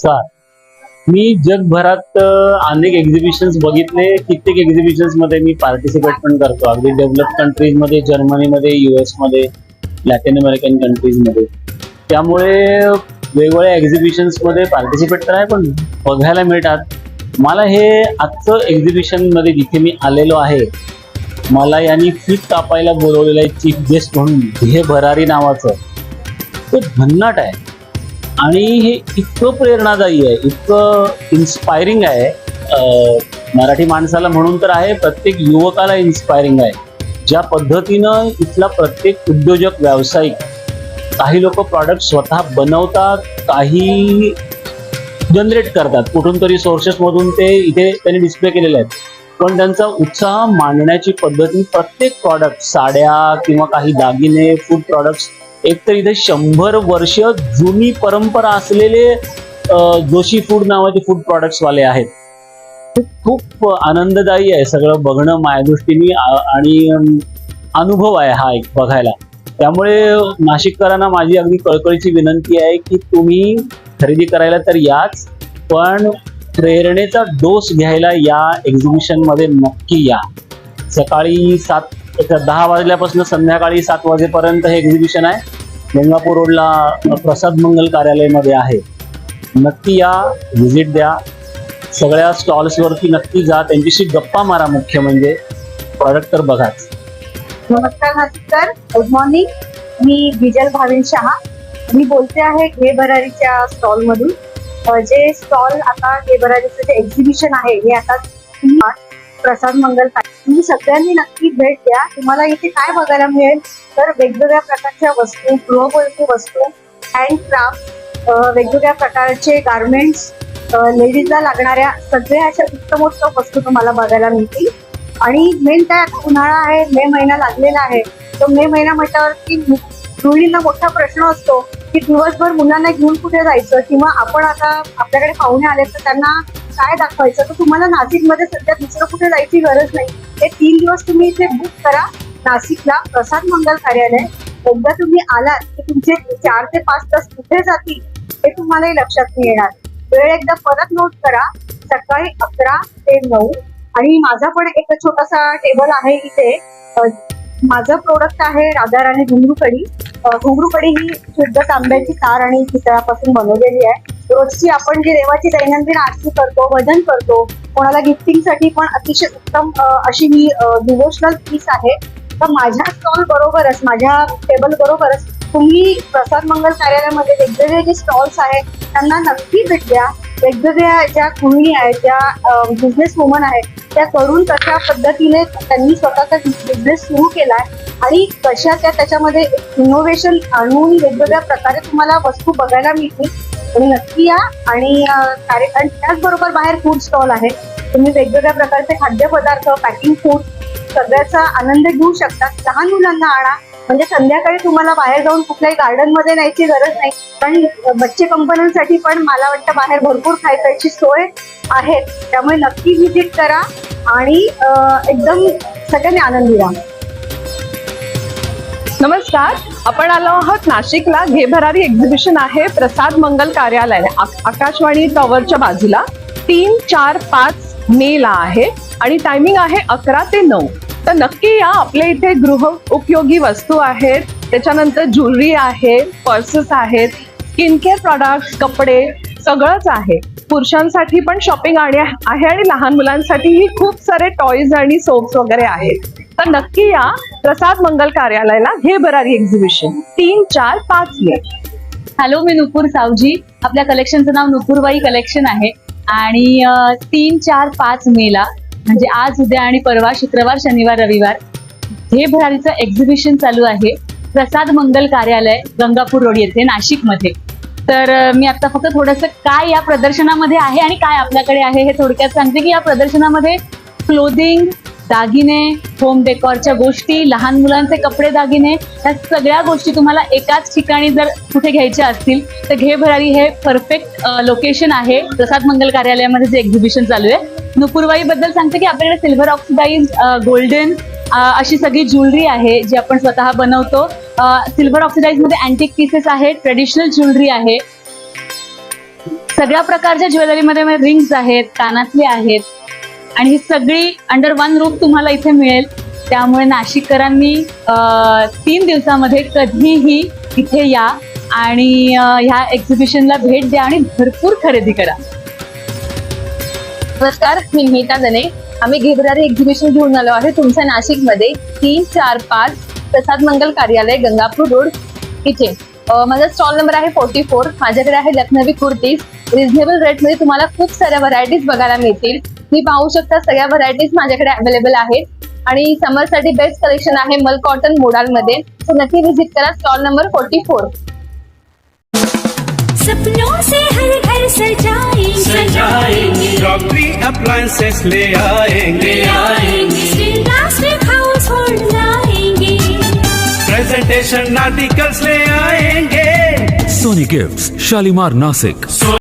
नमस्कार मी जगभरात अनेक एक्झिबिशन्स बघितले. कित्येक एक्झिबिशन्समध्ये मी पार्टिसिपेट पण करतो. अगदी डेव्हलप कंट्रीजमध्ये जर्मनीमध्ये युएसमध्ये लॅटिन अमेरिकन कंट्रीजमध्ये. त्यामुळे वेगवेगळ्या एक्झिबिशन्समध्ये पार्टिसिपेट तर आहे पण बघायला मिळतात. मला हे आजचं एक्झिबिशनमध्ये जिथे मी आलेलो आहे मला यांनी फीत कापायला बोलवलेलं आहे चीफ गेस्ट म्हणून हे भरारी नावाचं. ते भन्नाट आहे. आणि हे इतकं प्रेरणादायी आहे इतकं इन्स्पायरिंग आहे. मराठी माणसाला म्हणून तर आहे प्रत्येक युवकाला इन्स्पायरिंग आहे. ज्या पद्धतीनं इथला प्रत्येक उद्योजक व्यावसायिक काही लोक प्रॉडक्ट स्वतः बनवतात काही जनरेट करतात. कुठून तरी सोर्सेसमधून ते इथे त्यांनी डिस्प्ले केलेले आहेत. पण त्यांचा उत्साह मांडण्याची पद्धती प्रत्येक प्रॉडक्ट साड्या किंवा काही दागिने फूड प्रॉडक्ट्स एक तर इथे शंभर वर्ष जुनी परंपरा असलेले जोशी फूड नावाचे फूड प्रॉडक्ट्स वाले आहेत. खूप खूप आनंददायी आहे सगळं बघणं माझ्या दृष्टीने आणि अनुभव आहे हा एक बघायला. त्यामुळे नाशिककरांना माझी अगदी कळकळीची विनंती आहे की तुम्ही खरेदी करायला तर याच पण प्रेरणेचा डोस घ्यायला या एक्झिबिशनमध्ये नक्की या. सकाळी सात दहा वाजल्यापासून संध्याकाळी सात वाजेपर्यंत हे एक्झिबिशन आहे. गंगापूर रोडला प्रसाद मंगल कार्यालयामध्ये आहे. नक्की या व्हिजिट द्या. सगळ्या स्टॉल्सवरती नक्की जा. त्यांच्याशी गप्पा मारा मुख्य म्हणजे. प्रॉडक्ट तर बघाच. नमस्कार नाशिककर गुड मॉर्निंग मी विजल भाविन शहा. मी बोलते आहे घे भरारीच्या स्टॉल मधून. जे स्टॉल आता घे भरारीचं जे एक्झिबिशन आहे हे आता प्रसाद मंगल सगळ्यांनी नक्की भेट द्या. तुम्हाला इथे काय बघायला मिळेल? तर वेगवेगळ्या प्रकारच्या वस्तू गृहोपयोगी वस्तू हँडक्राफ्ट वेगवेगळ्या प्रकारचे गार्मेंट्स लेडीजला लागणाऱ्या सगळ्या अशा उत्तमोत्तम वस्तू तुम्हाला बघायला मिळतील. आणि मेन काय आता उन्हाळा आहे मे महिना लागलेला आहे. तो मे महिना म्हटल्यावर की गृहिणींना मोठा प्रश्न असतो की दिवसभर मुलांना घेऊन कुठे जायचं? किंवा आपण आता आपल्याकडे पाहुणे आले तर त्यांना काय दाखवायचं? तर तुम्हाला नाशिकमध्ये सध्या दुसरं कुठे जायची गरज नाही. हे तीन दिवस तुम्ही इथे बुक करा. नाशिकला प्रसाद मंगल कार्यालय. एकदा तुम्ही आलात की तुमचे चार ते पाच तास कुठे जातील हे तुम्हालाही लक्षात नाही येणार. वेळ एकदा परत नोट करा. सकाळी अकरा ते नऊ. आणि माझा पण एक छोटासा टेबल आहे इथे. माझं प्रोडक्ट आहे राधाराणी घुंगरू कडी अ, घुंगरू कढी ही शुद्ध तांब्याची तार आणि चितळापासून बनवलेली आहे. रोजची आपण जी देवाची दैनंदिन आरती करतो वजन करतो कोणाला गिफ्टिंगसाठी पण अतिशय उत्तम अशी ही डिवोशनल पीस आहे. तर माझ्या स्टॉल बरोबरच माझ्या टेबल बरोबरच तुम्ही प्रसाद मंगल कार्यालयामध्ये वेगवेगळे जे स्टॉल्स आहेत त्यांना नक्की भेट द्या. वेगवेगळ्या ज्या गृहिणी आहेत ज्या बिझनेस वुमन आहेत त्या करून कशा पद्धतीने त्यांनी स्वतःचा बिझनेस सुरू केलाय. आणि कशा त्या त्याच्यामध्ये इनोव्हेशन आणून वेगवेगळ्या प्रकारे तुम्हाला वस्तू बघायला मिळतील. आणि नक्की या आणि कार्यक्रम कार्य त्याचबरोबर बाहेर फूड स्टॉल आहे. तुम्ही वेगवेगळ्या प्रकारचे खाद्यपदार्थ पॅकिंग फूड सगळ्याचा आनंद घेऊ शकता. लहान मुलांना आणा. म्हणजे संध्याकाळी तुम्हाला बाहेर जाऊन कुठल्याही गार्डनमध्ये न्यायची गरज नाही. पण बच्चे कंपन्यांसाठी पण मला वाटतं बाहेर भरपूर खाय प्यायची सोय आहे. त्यामुळे नक्की व्हिजिट करा आणि एकदम सगळ्यांनी आनंदी राहा नमस्कार. आपण आलो आहोत नाशिकला. घेभरारी एक्झिबिशन आहे प्रसाद मंगल कार्यालय. आकाशवाणी टॉवरच्या बाजूला. तीन चार पाच मेला आहे आणि टायमिंग आहे अकरा ते नऊ. तर नक्की या आपल्या इथे गृह उपयोगी वस्तू आहेत. त्याच्यानंतर ज्वेलरी आहे पर्सेस आहेत स्किन केअर प्रॉडक्ट कपडे सगळंच आहे. पुरुषांसाठी पण शॉपिंग आणि आहे आणि लहान मुलांसाठीही खूप सारे टॉईज आणि सोप्स वगैरे आहेत. तर नक्की या प्रसाद मंगल कार्यालयाला हे भरारी एक्झिबिशन तीन चार पाच मे हॅलो मी नुपूर सावजी. आपल्या कलेक्शनचं नाव नुपूरबाई कलेक्शन आहे. आणि तीन चार पाच मेला म्हणजे आज उद्या आणि परवा शुक्रवार शनिवार रविवार हे भरारीचं एक्झिबिशन चालू आहे. प्रसाद मंगल कार्यालय गंगापूर रोड येथे नाशिकमध्ये. तर मी आता फक्त थोडंसं काय या प्रदर्शनामध्ये आहे आणि काय आपल्याकडे आहे हे थोडक्यात सांगते की या प्रदर्शनामध्ये क्लोदिंग दागिने होम डेकॉरच्या गोष्टी लहान मुलांचे कपडे दागिने ह्या सगळ्या गोष्टी तुम्हाला एकाच ठिकाणी जर कुठे घ्यायच्या असतील तर घे भरारी हे परफेक्ट लोकेशन आहे. प्रसाद मंगल कार्यालयामध्ये जे एक्झिबिशन चालू आहे. नुपूरबाई बद्दल सांगते की आपल्याकडे सिल्वर ऑक्सिडाईज गोल्डन अशी सगळी ज्वेलरी आहे जी आपण स्वतः बनवतो. सिल्वर ऑक्सिडाईजमध्ये अँटिक पीसेस आहेत ट्रेडिशनल ज्वेलरी आहे. सगळ्या प्रकारच्या ज्वेलरीमध्ये रिंग्स आहेत कानातले आहेत. आणि ही सगळी अंडर वन रूफ तुम्हाला इथे मिळेल. त्यामुळे नाशिककरांनी तीन दिवसामध्ये कधीही इथे या आणि ह्या एक्झिबिशनला भेट द्या आणि भरपूर खरेदी करा. नमस्कार मी मीता दने. आम्ही घेबरारी एक्झिबिशन घेऊन आलो आहे तुमच्या नाशिकमध्ये. तीन चार पाच प्रसाद मंगल कार्यालय गंगापूर रोड इथे. माझा स्टॉल नंबर आहे फोर्टी फोर माझ्याकडे आहे लखनवी कुर्तीज. रिझनेबल रेटमध्ये तुम्हाला खूप साऱ्या व्हरायटीज बघायला मिळतील. मी पाहू शकता सगळ्या व्हरायटीज माझ्याकडे अवेलेबल आहेत. आणि समरसाठी बेस्ट कलेक्शन आहे मल कॉटन मोडालमध्ये सो नक्की व्हिजिट करा. स्टॉल नंबर फोर्टी फोर सपनों से हर घर सजाएंगे. सजाएंगे. क्रॉकरी अप्लायंसेस ले आएंगे. आएंगे. श्रीलास हाउस होल्ड लाएंगे. प्रेजेंटेशन आर्टिकल्स ले आएंगे. Sony Gifts, Shalimar Nasik.